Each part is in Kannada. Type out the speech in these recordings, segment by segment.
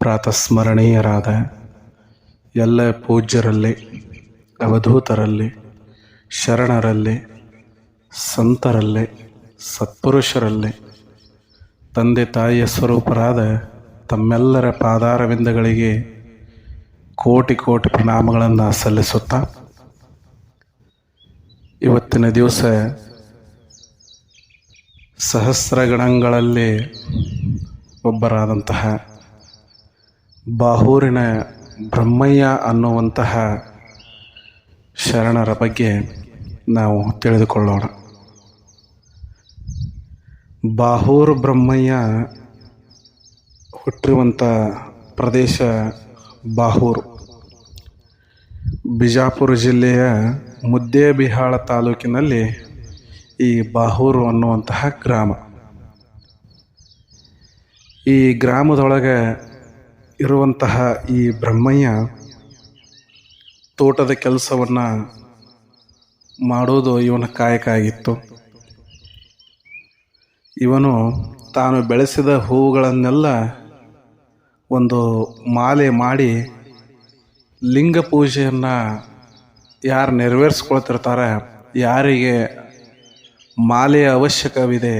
ಪ್ರಾತಸ್ಮರಣೀಯರಾದ ಎಲ್ಲ ಪೂಜ್ಯರಲ್ಲಿ, ಅವಧೂತರಲ್ಲಿ, ಶರಣರಲ್ಲಿ, ಸಂತರಲ್ಲಿ, ಸತ್ಪುರುಷರಲ್ಲಿ, ತಂದೆ ತಾಯಿಯ ಸ್ವರೂಪರಾದ ತಮ್ಮೆಲ್ಲರ ಪಾದಾರವಿಂದಗಳಿಗೆ ಕೋಟಿ ಕೋಟಿ ಪ್ರಣಾಮಗಳನ್ನು ಸಲ್ಲಿಸುತ್ತಾ ಇವತ್ತಿನ ದಿವಸ ಸಹಸ್ರಗಣಗಳಲ್ಲಿ ಒಬ್ಬರಾದಂತಹ ಬಾಹೂರಿನ ಬ್ರಹ್ಮಯ್ಯ ಅನ್ನುವಂತಹ ಶರಣರ ಬಗ್ಗೆ ನಾವು ತಿಳಿದುಕೊಳ್ಳೋಣ. ಬಾಹೂರು ಬ್ರಹ್ಮಯ್ಯ ಹುಟ್ಟಿರುವಂಥ ಪ್ರದೇಶ ಬಾಹೂರು. ಬಿಜಾಪುರ ಜಿಲ್ಲೆಯ ಮುದ್ದೇಬಿಹಾಳ ತಾಲೂಕಿನಲ್ಲಿ ಈ ಬಾಹೂರು ಅನ್ನುವಂತಹ ಗ್ರಾಮ. ಈ ಗ್ರಾಮದೊಳಗೆ ಇರುವಂತಹ ಈ ಬ್ರಹ್ಮಯ್ಯ ತೋಟದ ಕೆಲಸವನ್ನು ಮಾಡೋದು ಇವನ ಕಾಯಕ ಆಗಿತ್ತು. ಇವನು ತಾನು ಬೆಳೆಸಿದ ಹೂವುಗಳನ್ನೆಲ್ಲ ಒಂದು ಮಾಲೆ ಮಾಡಿ ಲಿಂಗ ಪೂಜೆಯನ್ನು ಯಾರು ನೆರವೇರಿಸ್ಕೊಳ್ತಿರ್ತಾರೆ, ಯಾರಿಗೆ ಮಾಲೆಯ ಅವಶ್ಯಕವಿದೆ,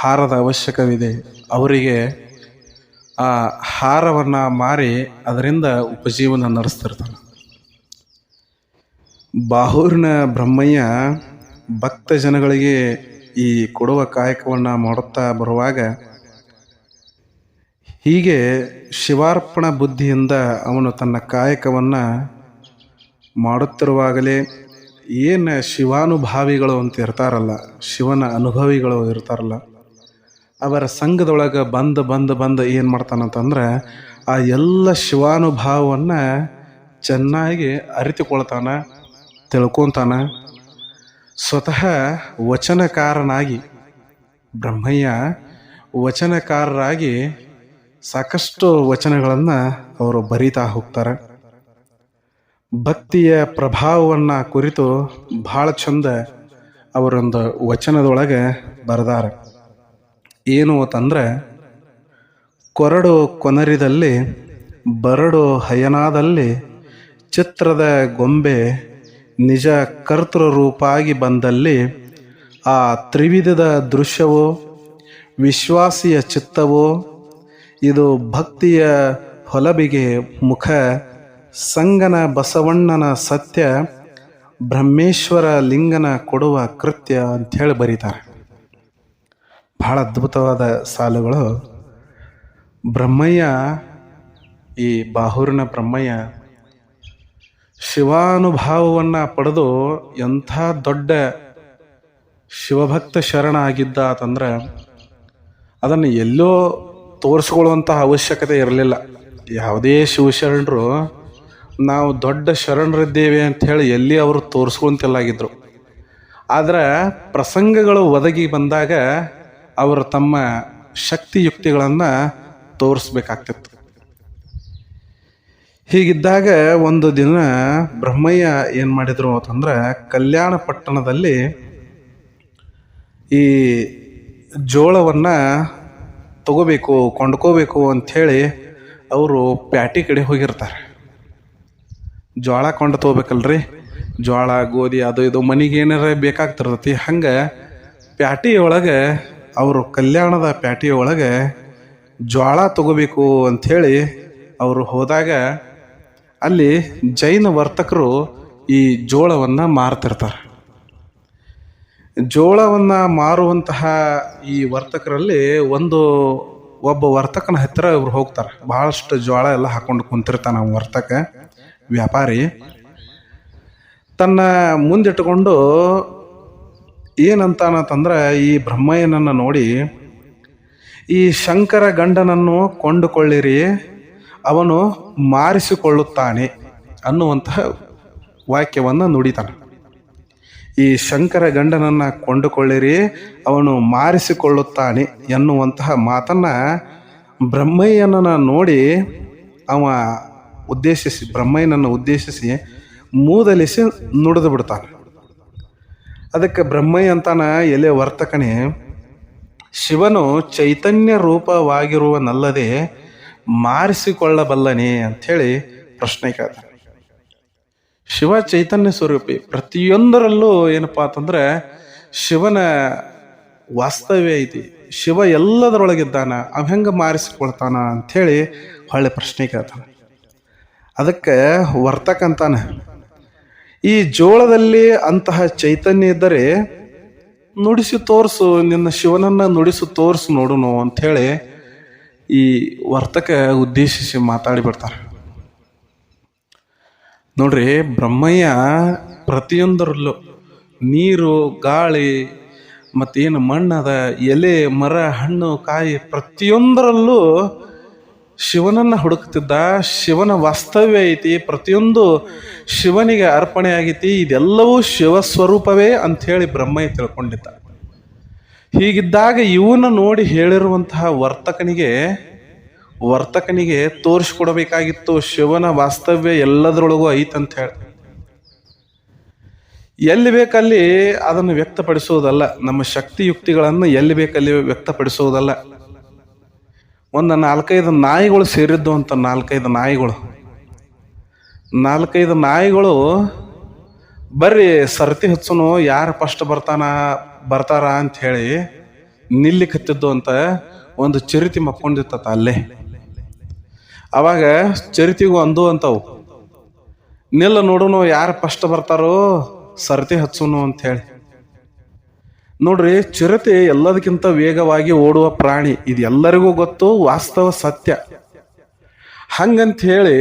ಹಾರದ ಅವಶ್ಯಕವಿದೆ, ಅವರಿಗೆ ಆ ಹಾರವನ್ನು ಮಾರಿ ಅದರಿಂದ ಉಪಜೀವನ ನಡೆಸ್ತಿರ್ತಾನೆ. ಬಾಹೂರಿನ ಬ್ರಹ್ಮಯ್ಯ ಭಕ್ತ ಜನಗಳಿಗೆ ಈ ಕೊಡುವ ಕಾಯಕವನ್ನು ಮಾಡುತ್ತಾ ಬರುವಾಗ ಹೀಗೆ ಶಿವಾರ್ಪಣ ಬುದ್ಧಿಯಿಂದ ಅವನು ತನ್ನ ಕಾಯಕವನ್ನು ಮಾಡುತ್ತಿರುವಾಗಲೇ ಏನು ಶಿವಾನುಭಾವಿಗಳು ಅಂತ ಇರ್ತಾರಲ್ಲ, ಶಿವನ ಅನುಭವಿಗಳು ಇರ್ತಾರಲ್ಲ ಅವರ ಸಂಘದೊಳಗೆ ಬಂದು ಬಂದು ಬಂದು ಏನು ಮಾಡ್ತಾನಂತಂದ್ರೆ ಆ ಎಲ್ಲ ಶಿವಾನುಭಾವವನ್ನು ಚೆನ್ನಾಗಿ ಅರಿತುಕೊಳ್ತಾನೆ, ತಿಳ್ಕೊತಾನೆ. ಸ್ವತಃ ವಚನಕಾರನಾಗಿ ಬ್ರಹ್ಮಯ್ಯ ವಚನಕಾರರಾಗಿ ಸಾಕಷ್ಟು ವಚನಗಳನ್ನು ಅವರು ಬರಿತಾ ಹೋಗ್ತಾರೆ. ಭಕ್ತಿಯ ಪ್ರಭಾವವನ್ನು ಕುರಿತು ಭಾಳ ಚಂದ ಅವರೊಂದು ವಚನದೊಳಗೆ ಬರೆದಾರೆ. ಏನು ಅಂತಂದ್ರೆ, ಕೊರಡು ಕೊನರಿದಲ್ಲಿ, ಬರಡು ಹಯನಾದಲ್ಲಿ, ಚಿತ್ರದ ಗೊಂಬೆ ನಿಜ ಕರ್ತೃ ರೂಪಾಗಿ ಬಂದಲ್ಲಿ, ಆ ತ್ರಿವಿಧದ ದೃಶ್ಯವೋ, ವಿಶ್ವಾಸಿಯ ಚಿತ್ತವೋ, ಇದು ಭಕ್ತಿಯ ಹೊಲಬಿಗೆ ಮುಖ, ಸಂಗನ ಬಸವಣ್ಣನ ಸತ್ಯ, ಬ್ರಹ್ಮೇಶ್ವರ ಲಿಂಗನ ಕೊಡುವ ಕೃತ್ಯ ಅಂಥೇಳಿ ಬರೀತಾರೆ. ಬಹಳ ಅದ್ಭುತವಾದ ಸಾಲುಗಳು. ಬ್ರಹ್ಮಯ್ಯ, ಈ ಬಾಹೂರಿನ ಬ್ರಹ್ಮಯ್ಯ ಶಿವಾನುಭಾವವನ್ನು ಪಡೆದು ಎಂಥ ದೊಡ್ಡ ಶಿವಭಕ್ತ ಶರಣ ಆಗಿದ್ದ ಅಂತಂದ್ರೆ ಅದನ್ನು ಎಲ್ಲೋ ತೋರಿಸ್ಕೊಳ್ಳುವಂತಹ ಅವಶ್ಯಕತೆ ಇರಲಿಲ್ಲ. ಯಾವುದೇ ಶಿವಶರಣರು ನಾವು ದೊಡ್ಡ ಶರಣರಿದ್ದೇವೆ ಅಂಥೇಳಿ ಎಲ್ಲಿ ಅವರು ತೋರಿಸ್ಕೊಂತಿಲ್ಲಾಗಿದ್ರು. ಆದರೆ ಪ್ರಸಂಗಗಳು ಒದಗಿ ಬಂದಾಗ ಅವರು ತಮ್ಮ ಶಕ್ತಿ ಯುಕ್ತಿಗಳನ್ನು ತೋರಿಸ್ಬೇಕಾಗ್ತಿತ್ತು. ಹೀಗಿದ್ದಾಗ ಒಂದು ದಿನ ಬ್ರಹ್ಮಯ್ಯ ಏನು ಮಾಡಿದರು ಅಂತಂದ್ರೆ ಕಲ್ಯಾಣ ಪಟ್ಟಣದಲ್ಲಿ ಈ ಜೋಳವನ್ನು ತಗೋಬೇಕು, ಕೊಂಡ್ಕೋಬೇಕು ಅಂಥೇಳಿ ಅವರು ಪ್ಯಾಟಿ ಕಡೆ ಹೋಗಿರ್ತಾರೆ. ಜೋಳ ಕೊಂಡು ತಗೋಬೇಕಲ್ರಿ ಜೋಳ ಗೋಧಿ, ಅದು ಇದು ಮನೆಗೆ ಏನಾರ ಬೇಕಾಗ್ತಿರ್ತೈತಿ, ಹಂಗೆ ಪ್ಯಾಟಿ ಒಳಗೆ ಅವರು ಕಲ್ಯಾಣದ ಪ್ಯಾಟಿಯ ಒಳಗೆ ಜ್ವಾಳ ತಗೋಬೇಕು ಅಂಥೇಳಿ ಅವರು ಹೋದಾಗ ಅಲ್ಲಿ ಜೈನ ವರ್ತಕರು ಈ ಜೋಳವನ್ನು ಮಾರ್ತಿರ್ತಾರೆ. ಜೋಳವನ್ನು ಮಾರುವಂತಹ ಈ ವರ್ತಕರಲ್ಲಿ ಒಂದು ಒಬ್ಬ ವರ್ತಕನ ಹತ್ತಿರ ಇವ್ರು ಹೋಗ್ತಾರೆ. ಭಾಳಷ್ಟು ಜೋಳ ಎಲ್ಲ ಹಾಕೊಂಡು ಕುಂತಿರ್ತಾನೆ ವರ್ತಕ, ವ್ಯಾಪಾರಿ. ತನ್ನ ಮುಂದಿಟ್ಟುಕೊಂಡು ಏನಂತಾನಂತಂದ್ರೆ ಈ ಬ್ರಹ್ಮಯ್ಯನನ್ನು ನೋಡಿ, ಈ ಶಂಕರ ಗಂಡನನ್ನು ಕೊಂಡುಕೊಳ್ಳಿರಿ, ಅವನು ಮಾರಿಸಿಕೊಳ್ಳುತ್ತಾನೆ ಅನ್ನುವಂತಹ ವಾಕ್ಯವನ್ನು ನುಡಿತಾನೆ. ಈ ಶಂಕರ ಗಂಡನನ್ನು ಕೊಂಡುಕೊಳ್ಳಿರಿ, ಅವನು ಮಾರಿಸಿಕೊಳ್ಳುತ್ತಾನೆ ಎನ್ನುವಂತಹ ಮಾತನ್ನು ಬ್ರಹ್ಮಯ್ಯನನ್ನು ನೋಡಿ, ಅವ ಉದ್ದೇಶಿಸಿ, ಬ್ರಹ್ಮಯ್ಯನನ್ನು ಉದ್ದೇಶಿಸಿ ಮೂದಲಿಸಿ ನುಡಿದು ಬಿಡ್ತಾನೆ. ಅದಕ್ಕೆ ಬ್ರಹ್ಮಯ್ಯ ಅಂತಾನ ಎಲೆ ವರ್ತಕನೇ, ಶಿವನು ಚೈತನ್ಯ ರೂಪವಾಗಿರುವನಲ್ಲದೆ ಮಾರಿಸಿಕೊಳ್ಳಬಲ್ಲನೆ ಅಂಥೇಳಿ ಪ್ರಶ್ನೆ ಕೇಳ್ತಾನೆ. ಶಿವ ಚೈತನ್ಯ ಸ್ವರೂಪಿ, ಪ್ರತಿಯೊಂದರಲ್ಲೂ ಏನಪ್ಪಾ ಅಂತಂದ್ರೆ ಶಿವನ ವಾಸ್ತವ್ಯ ಐತಿ, ಶಿವ ಎಲ್ಲದರೊಳಗಿದ್ದಾನ, ಅವ ಹೆಂಗೆ ಮಾರಿಸಿಕೊಳ್ತಾನ ಅಂಥೇಳಿ ಹೊಳ್ಳೆ ಪ್ರಶ್ನೆ ಕೇಳ್ತಾನೆ. ಅದಕ್ಕೆ ವರ್ತಕ ಅಂತಾನೆ ಈ ಜೋಳದಲ್ಲಿ ಅಂತಹ ಚೈತನ್ಯ ಇದ್ದರೆ ನುಡಿಸಿ ತೋರಿಸು, ನಿನ್ನ ಶಿವನನ್ನ ನುಡಿಸು ತೋರಿಸು ನೋಡುನು ಅಂಥೇಳಿ ಈ ವರ್ತಕ ಉದ್ದೇಶಿಸಿ ಮಾತಾಡಿ ಬಿಡ್ತಾರೆ. ನೋಡ್ರಿ, ಬ್ರಹ್ಮಯ್ಯ ಪ್ರತಿಯೊಂದರಲ್ಲೂ ನೀರು, ಗಾಳಿ, ಮತ್ತೇನು ಮಣ್ಣದ ಎಲೆ, ಮರ, ಹಣ್ಣು, ಕಾಯಿ ಪ್ರತಿಯೊಂದರಲ್ಲೂ ಶಿವನನ್ನ ಹುಡುಕ್ತಿದ್ದ ಶಿವನ ವಾಸ್ತವ್ಯ ಐತಿ, ಪ್ರತಿಯೊಂದು ಶಿವನಿಗೆ ಅರ್ಪಣೆ ಆಗೈತಿ, ಇದೆಲ್ಲವೂ ಶಿವ ಸ್ವರೂಪವೇ ಅಂಥೇಳಿ ಬ್ರಹ್ಮಯ್ಯ ತಿಳ್ಕೊಂಡಿದ್ದ. ಹೀಗಿದ್ದಾಗ ಇವನ್ನ ನೋಡಿ ಹೇಳಿರುವಂತಹ ವರ್ತಕನಿಗೆ ವರ್ತಕನಿಗೆ ತೋರಿಸ್ಕೊಡ್ಬೇಕಾಗಿತ್ತು, ಶಿವನ ವಾಸ್ತವ್ಯ ಎಲ್ಲದರೊಳಗೂ ಐತಂತ ಹೇಳಿ. ಎಲ್ಲಿ ಬೇಕಲ್ಲಿ ಅದನ್ನು ವ್ಯಕ್ತಪಡಿಸುವುದಲ್ಲ ನಮ್ಮ ಶಕ್ತಿ ಯುಕ್ತಿಗಳನ್ನು ಎಲ್ಲಿ ಬೇಕಲ್ಲಿ ವ್ಯಕ್ತಪಡಿಸುವುದಲ್ಲ ಒಂದು ನಾಲ್ಕೈದು ನಾಯಿಗಳು ಸೇರಿದ್ದು ಅಂತ ನಾಲ್ಕೈದು ನಾಯಿಗಳು. ನಾಲ್ಕೈದು ನಾಯಿಗಳು ಬರ್ರಿ ಸರ್ತಿ ಹಚ್ಚನು, ಯಾರು ಫಸ್ಟ್ ಬರ್ತಾನ, ಬರ್ತಾರ ಅಂತ ಹೇಳಿ ನಿಲ್ಲಿಕತ್ತಿದ್ದು ಅಂತ ಒಂದು ಚರಿತಿ ಮಕ್ಕೊಂಡಿತ್ತ ಅಲ್ಲೇ. ಅವಾಗ ಚರಿತಿಗೂ ಅಂದು ಅಂತವು, ನಿಲ್ಲ ನೋಡುನು, ಯಾರು ಫಸ್ಟ್ ಬರ್ತಾರೋ ಸರ್ತಿ ಹಚ್ಚುನು ಅಂತ ಹೇಳಿ. ನೋಡ್ರಿ, ಚಿರತೆ ಎಲ್ಲದಕ್ಕಿಂತ ವೇಗವಾಗಿ ಓಡುವ ಪ್ರಾಣಿ ಇದು ಎಲ್ಲರಿಗೂ ಗೊತ್ತು, ವಾಸ್ತವ ಸತ್ಯ. ಹಂಗಂತ ಹೇಳಿ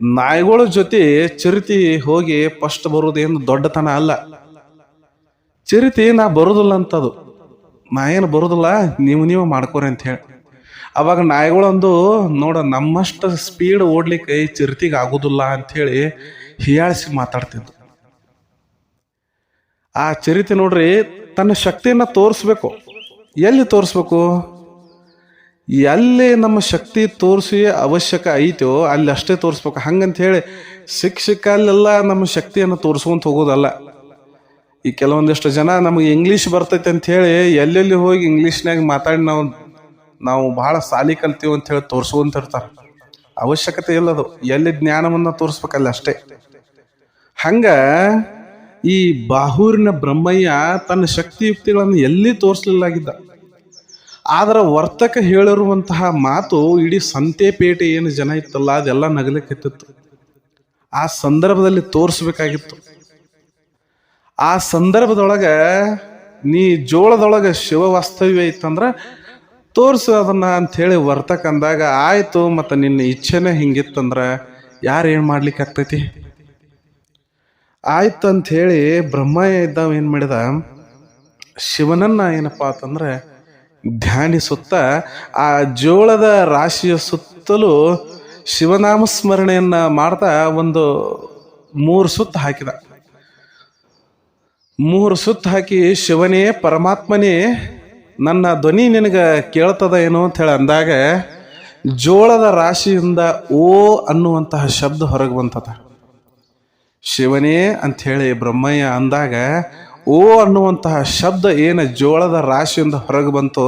ನಾಯಿಗಳ ಜೊತೆ ಚಿರತೆ ಹೋಗಿ ಫಸ್ಟ್ ಬರುವುದೇನು ದೊಡ್ಡತನ ಅಲ್ಲ. ಚಿರತೆ, ನಾ ಬರೋದಿಲ್ಲ ಅಂತದು. ನಾ ಏನು ಬರುದಿಲ್ಲ, ನೀವು ನೀವು ಮಾಡ್ಕೋರಿ ಅಂತ ಹೇಳಿ ಅವಾಗ ನಾಯಿಗಳೊಂದು, ನೋಡ, ನಮ್ಮಷ್ಟು ಸ್ಪೀಡ್ ಓಡ್ಲಿಕ್ಕೆ ಈ ಚಿರತೆಗೆ ಆಗೋದಿಲ್ಲ ಅಂಥೇಳಿ ಹೀಯಾಳಿಸಿ ಮಾತಾಡ್ತಿದ್ದು ಆ ಚರಿತೆ ನೋಡ್ರಿ ತನ್ನ ಶಕ್ತಿಯನ್ನು ತೋರಿಸ್ಬೇಕು. ಎಲ್ಲಿ ತೋರಿಸ್ಬೇಕು? ಎಲ್ಲಿ ನಮ್ಮ ಶಕ್ತಿ ತೋರಿಸಿ ಅವಶ್ಯಕ ಐತೋ ಅಲ್ಲಿ ಅಷ್ಟೇ ತೋರಿಸ್ಬೇಕು. ಹಂಗಂತ ಹೇಳಿ ಶಿಕ್ಷಕಲ್ಲೆಲ್ಲ ನಮ್ಮ ಶಕ್ತಿಯನ್ನು ತೋರಿಸ್ಕೊಂತ ಹೋಗೋದಲ್ಲ. ಈ ಕೆಲವೊಂದಿಷ್ಟು ಜನ ನಮಗೆ ಇಂಗ್ಲೀಷ್ ಬರ್ತೈತೆ ಅಂತ ಹೇಳಿ ಎಲ್ಲೆಲ್ಲಿ ಹೋಗಿ ಇಂಗ್ಲೀಷ್ನಾಗ ಮಾತಾಡಿ ನಾವು ನಾವು ಭಾಳ ಸಾಲಿ ಕಲ್ತೀವಿ ಅಂತ ಹೇಳಿ ತೋರಿಸ್ಕೊಂತಿರ್ತಾರೆ ಅವಶ್ಯಕತೆ ಇಲ್ಲದು ಎಲ್ಲಿ ಜ್ಞಾನವನ್ನು ತೋರಿಸ್ಬೇಕಲ್ಲ ಅಷ್ಟೇ. ಹಂಗ ಈ ಬಾಹೂರಿನ ಬ್ರಹ್ಮಯ್ಯ ತನ್ನ ಶಕ್ತಿಯುಕ್ತಿಗಳನ್ನು ಎಲ್ಲಿ ತೋರಿಸಲಿಲ್ಲಾಗಿದ್ದ? ಆದ್ರೆ ವರ್ತಕ ಹೇಳಿರುವಂತಹ ಮಾತು ಇಡೀ ಸಂತೆಪೇಟೆ ಏನು ಜನ ಇತ್ತಲ್ಲ, ಅದೆಲ್ಲ ನಗಲಿಕ್ಕಿತ್ತು ಆ ಸಂದರ್ಭದಲ್ಲಿ ತೋರಿಸ್ಬೇಕಾಗಿತ್ತು. ಆ ಸಂದರ್ಭದೊಳಗೆ ನೀ ಜೋಳದೊಳಗೆ ಶಿವ ವಾಸ್ತವ್ಯ ಇತ್ತಂದ್ರೆ ತೋರ್ಸು ಅದನ್ನ ಅಂಥೇಳಿ ವರ್ತಕ ಅಂದಾಗ, ಆಯಿತು, ಮತ್ತು ನಿನ್ನ ಇಚ್ಛೆನೇ ಹಿಂಗಿತ್ತಂದ್ರೆ ಯಾರು ಏನು ಮಾಡ್ಲಿಕ್ಕೆ ಆಗ್ತೈತಿ ಆಯ್ತು ಅಂತ ಹೇಳಿ ಬ್ರಹ್ಮಯ್ಯ ಇದ್ದಾವ ಏನು ಮಾಡಿದ? ಶಿವನನ್ನ ಏನಪ್ಪಾ ಅಂತಂದ್ರೆ ಧ್ಯಾನಿಸುತ್ತ ಆ ಜೋಳದ ರಾಶಿಯ ಸುತ್ತಲೂ ಶಿವನಾಮ ಸ್ಮರಣೆಯನ್ನ ಮಾಡ್ತಾ ಒಂದು ಮೂರು ಸುತ್ತು ಹಾಕಿದ. ಮೂರು ಸುತ್ತು ಹಾಕಿ ಶಿವನೇ, ಪರಮಾತ್ಮನೇ, ನನ್ನ ಧ್ವನಿ ನಿನಗೆ ಕೇಳ್ತದ ಏನು ಅಂತ ಹೇಳಿ ಅಂದಾಗ ಜೋಳದ ರಾಶಿಯಿಂದ ಓ ಅನ್ನುವಂತಹ ಶಬ್ದ ಹೊರಗೆ ಬಂತದ. ಶಿವನೇ ಅಂಥೇಳಿ ಬ್ರಹ್ಮಯ್ಯ ಅಂದಾಗ, ಓ ಅನ್ನುವಂತಹ ಶಬ್ದ ಏನು ಜೋಳದ ರಾಶಿಯಿಂದ ಹೊರಗೆ ಬಂತು?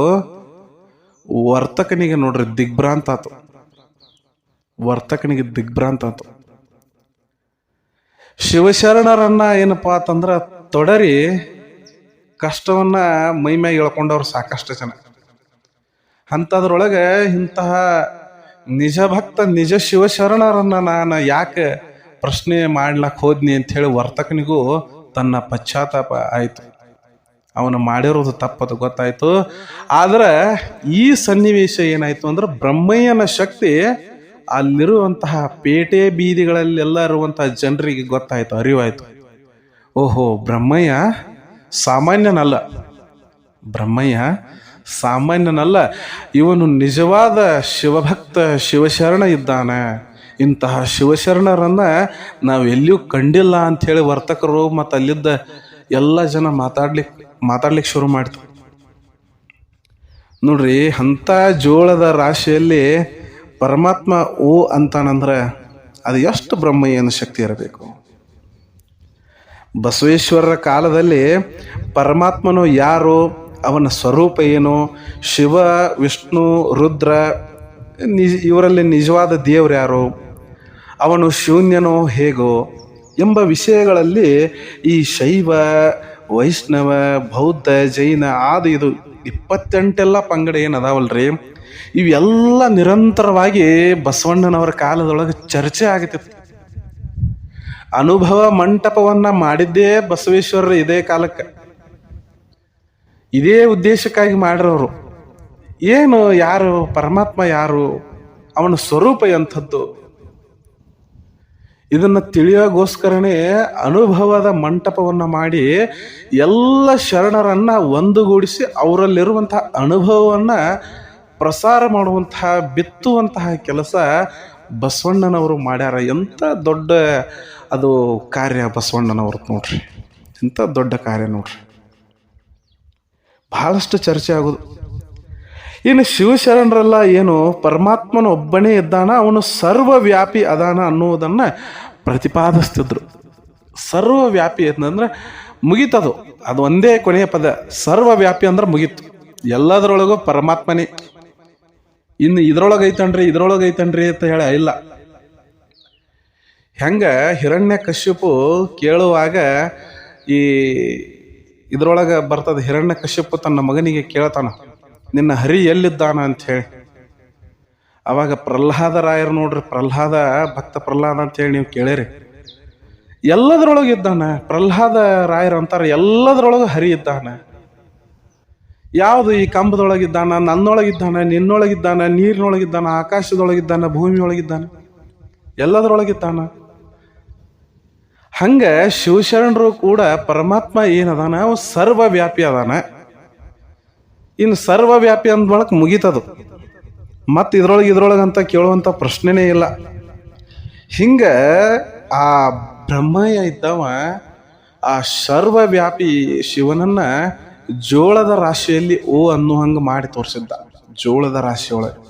ವರ್ತಕನಿಗೆ ನೋಡ್ರಿ ದಿಗ್ಭ್ರಾಂತ ಆತು. ವರ್ತಕನಿಗೆ ದಿಗ್ಭ್ರಾಂತ ಆತು. ಶಿವಶರಣರನ್ನ ಏನಪ್ಪಾ ಅಂತಂದ್ರೆ ತೊಡರಿ ಕಷ್ಟವನ್ನ ಮೈಮ್ಯಾಗ ಹೇಳ್ಕೊಂಡವ್ರು ಸಾಕಷ್ಟು ಜನ. ಅಂಥದ್ರೊಳಗೆ ಇಂತಹ ನಿಜ ಭಕ್ತ, ನಿಜ ಶಿವಶರಣರನ್ನ ನಾನು ಯಾಕೆ ಪ್ರಶ್ನೆ ಮಾಡ್ಲಕ್ಕೆ ಹೋದ್ನಿ ಹೇಳಿ ವರ್ತಕನಿಗೂ ತನ್ನ ಪಶ್ಚಾತ್ತಾಪ ಆಯಿತು. ಅವನು ಮಾಡಿರೋದು ತಪ್ಪದು ಗೊತ್ತಾಯ್ತು. ಆದರೆ ಈ ಸನ್ನಿವೇಶ ಏನಾಯ್ತು ಅಂದ್ರೆ ಬ್ರಹ್ಮಯ್ಯನ ಶಕ್ತಿ ಅಲ್ಲಿರುವಂತಹ ಪೇಟೆ ಬೀದಿಗಳಲ್ಲೆಲ್ಲ ಇರುವಂತಹ ಜನರಿಗೆ ಗೊತ್ತಾಯ್ತು, ಅರಿವಾಯ್ತು. ಓಹೋ, ಬ್ರಹ್ಮಯ್ಯ ಸಾಮಾನ್ಯನಲ್ಲ. ಬ್ರಹ್ಮಯ್ಯ ಸಾಮಾನ್ಯನಲ್ಲ. ಇವನು ನಿಜವಾದ ಶಿವಭಕ್ತ ಶಿವಶರಣ ಇದ್ದಾನೆ. ಇಂತಹ ಶಿವಶರಣರನ್ನ ನಾವು ಎಲ್ಲಿಯೂ ಕಂಡಿಲ್ಲ ಅಂಥೇಳಿ ವರ್ತಕರು ಮತ್ತು ಅಲ್ಲಿದ್ದ ಎಲ್ಲ ಜನ ಮಾತಾಡ್ಲಿಕ್ಕೆ ಮಾತಾಡ್ಲಿಕ್ಕೆ ಶುರು ಮಾಡ್ತು. ನೋಡ್ರಿ, ಅಂಥ ಜೋಳದ ರಾಶಿಯಲ್ಲಿ ಪರಮಾತ್ಮ ಓ ಅಂತಾನಂದ್ರೆ ಅದು ಎಷ್ಟು ಬ್ರಹ್ಮಯ್ಯನ ಶಕ್ತಿ ಇರಬೇಕು. ಬಸವೇಶ್ವರರ ಕಾಲದಲ್ಲಿ ಪರಮಾತ್ಮನು ಯಾರು, ಅವನ ಸ್ವರೂಪ ಏನು, ಶಿವ, ವಿಷ್ಣು, ರುದ್ರ, ನಿಜ, ಇವರಲ್ಲಿ ನಿಜವಾದ ದೇವ್ರು ಯಾರು? ಅವನು ಶೂನ್ಯನೋ ಹೇಗೋ ಎಂಬ ವಿಷಯಗಳಲ್ಲಿ ಈ ಶೈವ, ವೈಷ್ಣವ, ಬೌದ್ಧ, ಜೈನ, ಆದ ಇದು ಇಪ್ಪತ್ತೆಂಟೆಲ್ಲ ಪಂಗಡ ಏನು ಅದಾವಲ್ರಿ ಇವೆಲ್ಲ ನಿರಂತರವಾಗಿ ಬಸವಣ್ಣನವರ ಕಾಲದೊಳಗೆ ಚರ್ಚೆ ಆಗತಿತ್ತು ಅನುಭವ ಮಂಟಪವನ್ನ ಮಾಡಿದ್ದೇ ಬಸವೇಶ್ವರರು ಇದೇ ಕಾಲಕ್ಕೆ. ಇದೇ ಉದ್ದೇಶಕ್ಕಾಗಿ ಮಾಡಿರೋರು. ಏನು ಯಾರು? ಪರಮಾತ್ಮ ಯಾರು? ಅವನ ಸ್ವರೂಪ ಎಂಥದ್ದು? ಇದನ್ನು ತಿಳಿಯೋಗೋಸ್ಕರನೇ ಅನುಭವದ ಮಂಟಪವನ್ನು ಮಾಡಿ ಎಲ್ಲ ಶರಣರನ್ನು ಒಂದುಗೂಡಿಸಿ ಅವರಲ್ಲಿರುವಂತಹ ಅನುಭವವನ್ನು ಪ್ರಸಾರ ಮಾಡುವಂತಹ ಬಿತ್ತುವಂತಹ ಕೆಲಸ ಬಸವಣ್ಣನವರು ಮಾಡ್ಯಾರ. ಎಂಥ ದೊಡ್ಡ ಅದು ಕಾರ್ಯ ಬಸವಣ್ಣನವ್ರದ್ದು ನೋಡ್ರಿ. ಎಂಥ ದೊಡ್ಡ ಕಾರ್ಯ ನೋಡ್ರಿ. ಬಹಳಷ್ಟು ಚರ್ಚೆ ಆಗೋದು. ಇನ್ನು ಶಿವಶರಣರೆಲ್ಲ ಏನು ಪರಮಾತ್ಮನ ಒಬ್ಬನೇ ಇದ್ದಾನ, ಅವನು ಸರ್ವವ್ಯಾಪಿ ಅದಾನ ಅನ್ನುವುದನ್ನ ಪ್ರತಿಪಾದಿಸ್ತಿದ್ರು. ಸರ್ವವ್ಯಾಪಿ ಅಂತಂದ್ರೆ ಮುಗೀತದು ಅದು ಒಂದೇ ಕೊನೆಯ ಪದ. ಸರ್ವವ್ಯಾಪಿ ಅಂದ್ರೆ ಮುಗೀತು. ಎಲ್ಲದರೊಳಗೂ ಪರಮಾತ್ಮನೇ. ಇನ್ನು ಇದ್ರೊಳಗೆ ಐತನ್ರಿ ಇದ್ರೊಳಗೆ ಐತನ್ರಿ ಅಂತ ಹೇಳಿ ಇಲ್ಲ. ಹೆಂಗ ಹಿರಣ್ಯ ಕಶ್ಯಪು ಕೇಳುವಾಗ ಈ ಇದ್ರೊಳಗೆ ಬರ್ತದ ಹಿರಣ್ಯ ಕಶ್ಯಪು ತನ್ನ ಮಗನಿಗೆ ಕೇಳ್ತಾನ, ನಿನ್ನ ಹರಿ ಎಲ್ಲಿದ್ದಾನ? ಅಂತ ಹೇಳಿ. ಅವಾಗ ಪ್ರಹ್ಲಾದ ರಾಯರು ನೋಡ್ರಿ, ಪ್ರಹ್ಲಾದ ಭಕ್ತ ಪ್ರಹ್ಲಾದ ಅಂತ ಹೇಳಿ ನೀವು ಕೇಳಿರಿ. ಎಲ್ಲದರೊಳಗೆ ಇದ್ದಾನ, ಪ್ರಹ್ಲಾದ ರಾಯರು ಅಂತಾರೆ, ಎಲ್ಲದರೊಳಗೆ ಹರಿ ಇದ್ದಾನ. ಯಾವುದು ಈ ಕಂಬದೊಳಗಿದ್ದಾನ ನನ್ನೊಳಗಿದ್ದಾನ ನಿನ್ನೊಳಗಿದ್ದಾನ ನೀರಿನೊಳಗಿದ್ದಾನ ಆಕಾಶದೊಳಗಿದ್ದಾನ ಭೂಮಿಯೊಳಗಿದ್ದಾನೆ ಎಲ್ಲದರೊಳಗಿದ್ದಾನ ಹಂಗ ಶಿವಶರಣರು ಕೂಡ ಪರಮಾತ್ಮ ಏನದಾನ, ಸರ್ವವ್ಯಾಪಿ ಅದಾನ. ಇನ್ನು ಸರ್ವವ್ಯಾಪಿ ಅಂದ ಬಳಕ ಮುಗೀತದು. ಮತ್ತು ಇದ್ರೊಳಗೆ ಇದ್ರೊಳಗೆ ಅಂತ ಕೇಳುವಂಥ ಪ್ರಶ್ನೆನೇ ಇಲ್ಲ. ಹಿಂಗ ಆ ಬ್ರಹ್ಮಯ್ಯ ಇದ್ದವ, ಆ ಸರ್ವವ್ಯಾಪಿ ಶಿವನನ್ನ ಜೋಳದ ರಾಶಿಯಲ್ಲಿ ಓ ಅನ್ನೋ ಹಂಗೆ ಮಾಡಿ ತೋರಿಸಿದ್ದ. ಜೋಳದ ರಾಶಿಯೊಳಗೆ.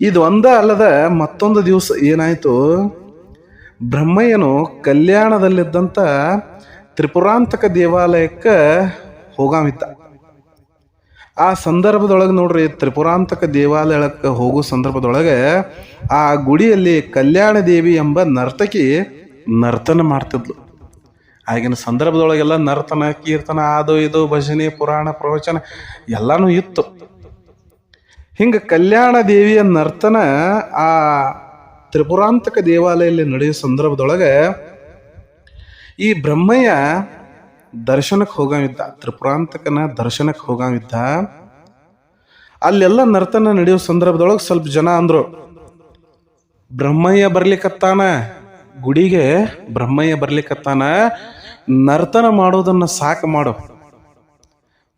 ಇದು ಒಂದ ಅಲ್ಲದ ಮತ್ತೊಂದು ದಿವಸ ಏನಾಯಿತು? ಬ್ರಹ್ಮಯ್ಯನು ಕಲ್ಯಾಣದಲ್ಲಿದ್ದಂಥ ತ್ರಿಪುರಾಂತಕ ದೇವಾಲಯಕ್ಕೆ ಹೋಗಾಮಿದ್ದ. ಆ ಸಂದರ್ಭದೊಳಗೆ ನೋಡ್ರಿ, ತ್ರಿಪುರಾಂತಕ ದೇವಾಲಯಕ್ಕೆ ಹೋಗೋ ಸಂದರ್ಭದೊಳಗೆ ಆ ಗುಡಿಯಲ್ಲಿ ಕಲ್ಯಾಣ ದೇವಿ ಎಂಬ ನರ್ತಕಿ ನರ್ತನ ಮಾಡ್ತಿದ್ಲು. ಆಗಿನ ಸಂದರ್ಭದೊಳಗೆಲ್ಲ ನರ್ತನ, ಕೀರ್ತನ, ಅದು ಇದು, ಭಜನೆ, ಪುರಾಣ, ಪ್ರವಚನ ಎಲ್ಲನೂ ಇತ್ತು. ಹಿಂಗೆ ಕಲ್ಯಾಣ ದೇವಿಯ ನರ್ತನ ಆ ತ್ರಿಪುರಾಂತಕ ದೇವಾಲಯದಲ್ಲಿ ನಡೆಯುವ ಸಂದರ್ಭದೊಳಗೆ ಈ ಬ್ರಹ್ಮಯ್ಯ ದರ್ಶನಕ್ಕೆ ಹೋಗಾವಿದ್ದ ತ್ರಿಪುರಾಂತಕನ ದರ್ಶನಕ್ಕೆ ಹೋಗಾವಿದ್ದ ಅಲ್ಲೆಲ್ಲ ನರ್ತನ ನಡೆಯೋ ಸಂದರ್ಭದೊಳಗೆ ಸ್ವಲ್ಪ ಜನ ಅಂದ್ರು, ಬ್ರಹ್ಮಯ್ಯ ಬರ್ಲಿಕ್ಕತ್ತಾನ ಗುಡಿಗೆ ಬ್ರಹ್ಮಯ್ಯ ಬರ್ಲಿಕ್ಕತ್ತಾನ ನರ್ತನ ಮಾಡೋದನ್ನ ಸಾಕು ಮಾಡು.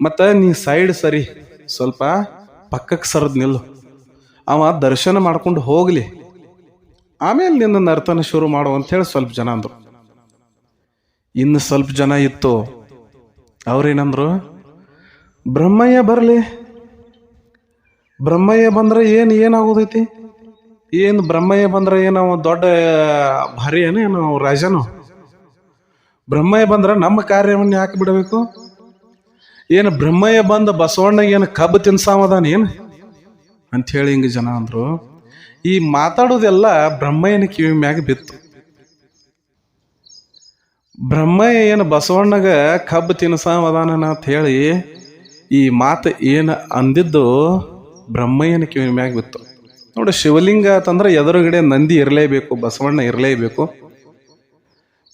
ಮತ್ತ ನೀ ಸೈಡ್ ಸರಿ, ಸ್ವಲ್ಪ ಪಕ್ಕಕ್ಕೆ ಸರದ್ ನಿಲ್ಲು. ಅವ ದರ್ಶನ ಮಾಡ್ಕೊಂಡು ಹೋಗ್ಲಿ. ಆಮೇಲೆ ನಿನ್ನ ನರ್ತನ ಶುರು ಮಾಡು ಅಂತೇಳಿ ಸ್ವಲ್ಪ ಜನ ಅಂದ್ರು. ಇನ್ನು ಸ್ವಲ್ಪ ಜನ ಇತ್ತು. ಅವ್ರೇನಂದ್ರು, ಬ್ರಹ್ಮಯ್ಯ ಬರಲಿ. ಬ್ರಹ್ಮಯ್ಯ ಬಂದ್ರೆ ಏನು ಏನಾಗೋದೈತಿ? ಏನು ಬ್ರಹ್ಮಯ್ಯ ಬಂದ್ರೆ ಏನು ದೊಡ್ಡ ಭಾರಿ ಏನು ರಾಜನು. ಬ್ರಹ್ಮಯ್ಯ ಬಂದ್ರೆ ನಮ್ಮ ಕಾರ್ಯವನ್ನು ಯಾಕೆ ಬಿಡಬೇಕು ಏನು ಬ್ರಹ್ಮಯ್ಯ ಬಂದ ಬಸವಣ್ಣಗೆ ಏನು ಕಬ್ಬು ತಿನ್ಸಾವದಾನ ಏನು? ಅಂಥೇಳಿ ಹಿಂಗೆ ಜನ ಅಂದರು. ಈ ಮಾತಾಡೋದೆಲ್ಲ ಬ್ರಹ್ಮಯ್ಯನ ಕಿವಿ ಮ್ಯಾಗ ಬಿತ್ತು. ಬ್ರಹ್ಮಯ್ಯ ಏನು ಬಸವಣ್ಣಗ ಕಬ್ಬು ತಿನ್ಸಾಮದಾನ ಅಂತ ಹೇಳಿ ಈ ಮಾತು ಏನು ಅಂದಿದ್ದು ಬ್ರಹ್ಮಯ್ಯನ ಕಿವಿ ಮ್ಯಾಗ ಬಿತ್ತು. ನೋಡಿ, ಶಿವಲಿಂಗ ಅಂತಂದ್ರೆ ಎದುರುಗಡೆ ನಂದಿ ಇರಲೇಬೇಕು, ಬಸವಣ್ಣ ಇರಲೇಬೇಕು.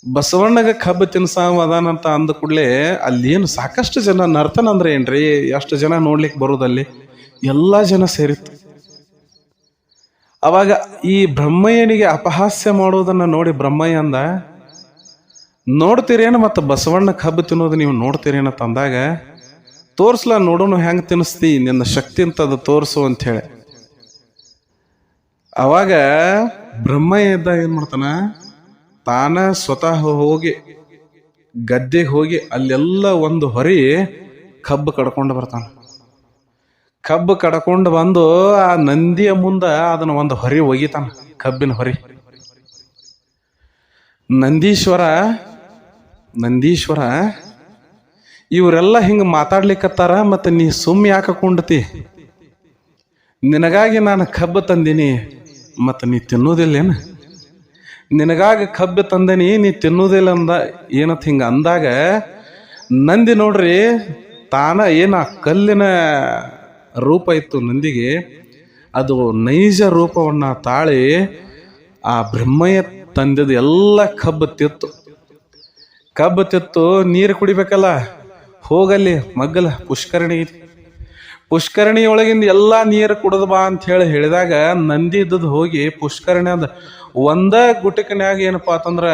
ಬಸವಣ್ಣಗ ಕಬ್ಬು ತಿನ್ಸಾವ ಅದಾನಂತ ಅಂದ ಕೂಡಲೇ ಅಲ್ಲಿ ಏನು ಸಾಕಷ್ಟು ಜನ ನರ್ತನ ಅಂದ್ರೆ ಏನ್ರಿ? ಎಷ್ಟು ಜನ ನೋಡ್ಲಿಕ್ಕೆ ಬರೋದಲ್ಲಿ? ಎಲ್ಲ ಜನ ಸೇರಿತ್ತು. ಅವಾಗ ಈ ಬ್ರಹ್ಮಯ್ಯನಿಗೆ ಅಪಹಾಸ್ಯ ಮಾಡೋದನ್ನ ನೋಡಿ ಬ್ರಹ್ಮಯ್ಯ ಅಂದ ನೋಡ್ತೀರೇನು ಮತ್ತು ಬಸವಣ್ಣ ಕಬ್ಬು ತಿನ್ನೋದು ನೀವು ನೋಡ್ತೀರೇನು ತಂದಾಗ? ತೋರಿಸ್ಲ ನೋಡೋನು ಹೆಂಗ್ ತಿನ್ನಿಸ್ತಿ, ನಿನ್ನ ಶಕ್ತಿ ಅಂತದ ತೋರಿಸು ಅಂತ ಹೇಳಿ ಅವಾಗ ಬ್ರಹ್ಮಯ್ಯ ಇದ್ದ ಏನು ಮಾಡ್ತಾನ? ತಾನ ಸ್ವತಃ ಹೋಗಿ, ಗದ್ದೆಗೆ ಹೋಗಿ ಅಲ್ಲೆಲ್ಲ ಒಂದು ಹೊರಿ ಕಬ್ಬು ಕಡ್ಕೊಂಡು ಬರ್ತಾನೆ. ಕಬ್ಬು ಕಡ್ಕೊಂಡು ಬಂದು ಆ ನಂದಿಯ ಮುಂದೆ ಅದನ್ನ ಒಂದು ಹೊರಿ ಒಗಿತಾನ, ಕಬ್ಬಿನ ಹೊರಿ. ನಂದೀಶ್ವರ ನಂದೀಶ್ವರ, ಇವರೆಲ್ಲ ಹಿಂಗೆ ಮಾತಾಡ್ಲಿಕ್ಕತ್ತಾರ ಮತ್ತೆ ನೀ ಸುಮ್ಮ ಯಾಕೆ ಕುಂಡತಿ? ನಿನಗಾಗಿ ನಾನು ಕಬ್ಬು ತಂದೀನಿ, ಮತ್ತು ನೀ ತಿನ್ನೋದಿಲ್ಲೇನು? ನಿನಗಾಗಿ ಕಬ್ಬು ತಂದೀನಿ, ನೀ ತಿನ್ನೋದಿಲ್ಲ ಅಂದ, ಏನತ್ ಹಿಂಗೆ ಅಂದಾಗ, ನಂದಿ ನೋಡ್ರಿ, ತಾನ ಏನ ಕಲ್ಲಿನ ರೂಪ ಇತ್ತು ನಂದಿಗೆ, ಅದು ನೈಜ ರೂಪವನ್ನು ತಾಳಿ ಆ ಬ್ರಹ್ಮಯ್ಯ ತಂದದ ಎಲ್ಲ ಕಬ್ಬು ತಿತ್ತು. ಕಬ್ಬು ತಿತ್ತು ನೀರು ಕುಡಿಬೇಕಲ್ಲ, ಹೋಗಲ್ಲಿ ಮಗ್ಗಲ ಪುಷ್ಕರಣಿ ಪುಷ್ಕರಣಿ ಒಳಗಿಂದ ಎಲ್ಲಾ ನೀರು ಕುಡದ್ ಬಾ ಅಂತ ಹೇಳಿ ಹೇಳಿದಾಗ ನಂದಿ ಇದ್ದದ್ದು ಹೋಗಿ ಪುಷ್ಕರಣಿ ಅಂದ. ಒಂದ ಗುಟಕನ್ಯಾಗ ಏನಪ್ಪ ಅಂತಂದ್ರೆ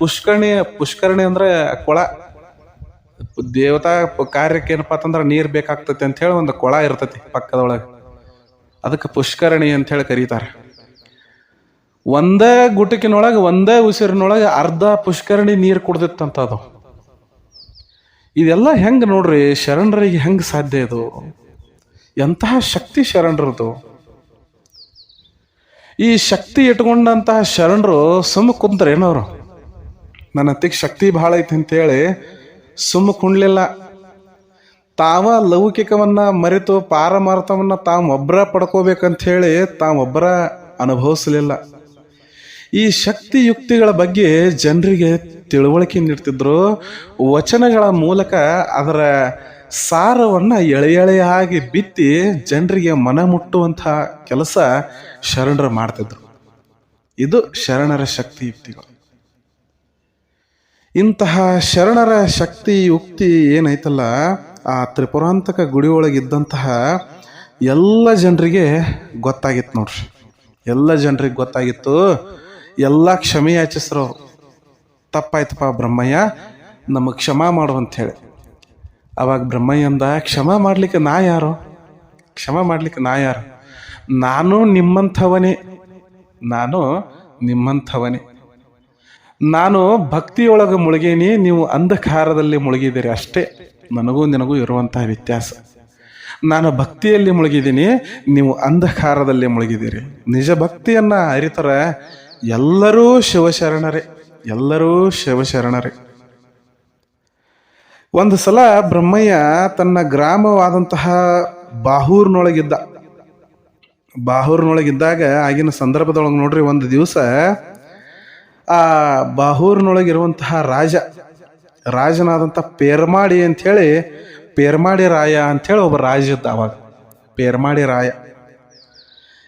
ಪುಷ್ಕರಣಿ ಪುಷ್ಕರಣಿ ಅಂದ್ರೆ ಕೊಳ. ದೇವತಾ ಕಾರ್ಯಕ್ಕೆ ಏನಪ್ಪಾ ಅಂತಂದ್ರೆ ನೀರು ಬೇಕಾಗ್ತತಿ ಅಂತ ಹೇಳಿ ಒಂದು ಕೊಳ ಇರ್ತತಿ ಪಕ್ಕದೊಳಗೆ. ಅದಕ್ಕೆ ಪುಷ್ಕರಣಿ ಅಂತ ಹೇಳಿ ಕರೀತಾರೆ. ಒಂದೇ ಗುಟಕಿನೊಳಗೆ, ಒಂದೇ ಉಸಿರಿನೊಳಗೆ ಅರ್ಧ ಪುಷ್ಕರಣಿ ನೀರು ಕುಡ್ದಿತ್ತಂತ ಅದು ಇದೆಲ್ಲ ಹೆಂಗ್ ನೋಡ್ರಿ, ಶರಣರಿಗೆ ಹೆಂಗ್ ಸಾಧ್ಯ ಇದು? ಎಂತಹ ಶಕ್ತಿ ಶರಣರದು? ಈ ಶಕ್ತಿ ಇಟ್ಕೊಂಡಂತಹ ಶರಣರು ಸುಮ್ಮ ಕುಂತ್ರೇನವ್ರು ನನ್ನ ಹತ್ತಿಗೆ ಶಕ್ತಿ ಬಹಳ ಐತಿ ಅಂತೇಳಿ ಸುಮ್ಮ ಕುಣ್ಲಿಲ್ಲ. ತಾವ ಲೌಕಿಕವನ್ನ ಮರೆತು ಪಾರಮಾರ್ಥವನ್ನ ತಾವೊಬ್ಬರ ಪಡ್ಕೋಬೇಕಂತ ಹೇಳಿ ತಾವೊಬ್ಬರ ಅನುಭವಿಸಲಿಲ್ಲ. ಈ ಶಕ್ತಿ ಯುಕ್ತಿಗಳ ಬಗ್ಗೆ ಜನರಿಗೆ ತಿಳುವಳಿಕೆ ನೀಡ್ತಿದ್ರು. ವಚನಗಳ ಮೂಲಕ ಅದರ ಸಾರವನ್ನ ಎಳೆ ಎಳೆಯಾಗಿ ಬಿತ್ತಿ ಜನರಿಗೆ ಮನ ಮುಟ್ಟುವಂತಹ ಕೆಲಸ ಶರಣರು ಮಾಡ್ತಿದ್ರು. ಇದು ಶರಣರ ಶಕ್ತಿ ಯುಕ್ತಿಗಳು ಇಂತಹ ಶರಣರ ಶಕ್ತಿ ಯುಕ್ತಿ ಏನೈತಲ್ಲ ಆ ತ್ರಿಪುರಾಂತಕ ಗುಡಿ ಒಳಗಿದ್ದಂತಹ ಎಲ್ಲ ಜನರಿಗೆ ಗೊತ್ತಾಗಿತ್ತು ನೋಡ್ರಿ. ಎಲ್ಲ ಜನರಿಗೆ ಗೊತ್ತಾಗಿತ್ತು. ಎಲ್ಲ ಕ್ಷಮೆ ಯಾಚಿಸ್ರು. ತಪ್ಪಾಯ್ತಪ್ಪ ಬ್ರಹ್ಮಯ್ಯ, ನಮಗೆ ಕ್ಷಮಾ ಮಾಡು ಅಂತ ಹೇಳಿ. ಅವಾಗ ಬ್ರಹ್ಮಯ್ಯ ಅಂದ, ಕ್ಷಮಾ ಮಾಡ್ಲಿಕ್ಕೆ ನಾ ಯಾರು? ಕ್ಷಮಾ ಮಾಡ್ಲಿಕ್ಕೆ ನಾ ಯಾರು? ನಾನು ನಿಮ್ಮಂಥವನೇ. ನಾನು ನಿಮ್ಮಂಥವನೇ. ನಾನು ಭಕ್ತಿಯೊಳಗೆ ಮುಳುಗೇನಿ, ನೀವು ಅಂಧಕಾರದಲ್ಲಿ ಮುಳುಗಿದಿರಿ ಅಷ್ಟೇ. ನನಗೂ ನಿನಗೂ ಇರುವಂತಹ ವ್ಯತ್ಯಾಸ. ನಾನು ಭಕ್ತಿಯಲ್ಲಿ ಮುಳುಗಿದ್ದೀನಿ, ನೀವು ಅಂಧಕಾರದಲ್ಲಿ ಮುಳುಗಿದ್ದೀರಿ. ನಿಜ ಭಕ್ತಿಯನ್ನ ಅರಿತರ ಎಲ್ಲರೂ ಶಿವಶರಣರೇ ಎಲ್ಲರೂ ಶಿವಶರಣರೇ. ಒಂದು ಸಲ ಬ್ರಹ್ಮಯ್ಯ ತನ್ನ ಗ್ರಾಮವಾದಂತಹ ಬಾಹೂರ್ನೊಳಗಿದ್ದ, ಬಾಹೂರ್ನೊಳಗಿದ್ದಾಗ ಆಗಿನ ಸಂದರ್ಭದೊಳಗೆ ನೋಡ್ರಿ, ಒಂದು ದಿವಸ ಆ ಬಾಹೂರ್ನೊಳಗಿರುವಂತಹ ರಾಜ, ರಾಜನಾದಂಥ ಪೇರ್ಮಾಡಿ ಅಂಥೇಳಿ ಪೇರ್ಮಾಡಿ ರಾಯ ಅಂಥೇಳಿ ಒಬ್ಬ ರಾಜ ಇದ್ದ ಅವಾಗ. ಪೇರ್ಮಾಡಿ ರಾಯ.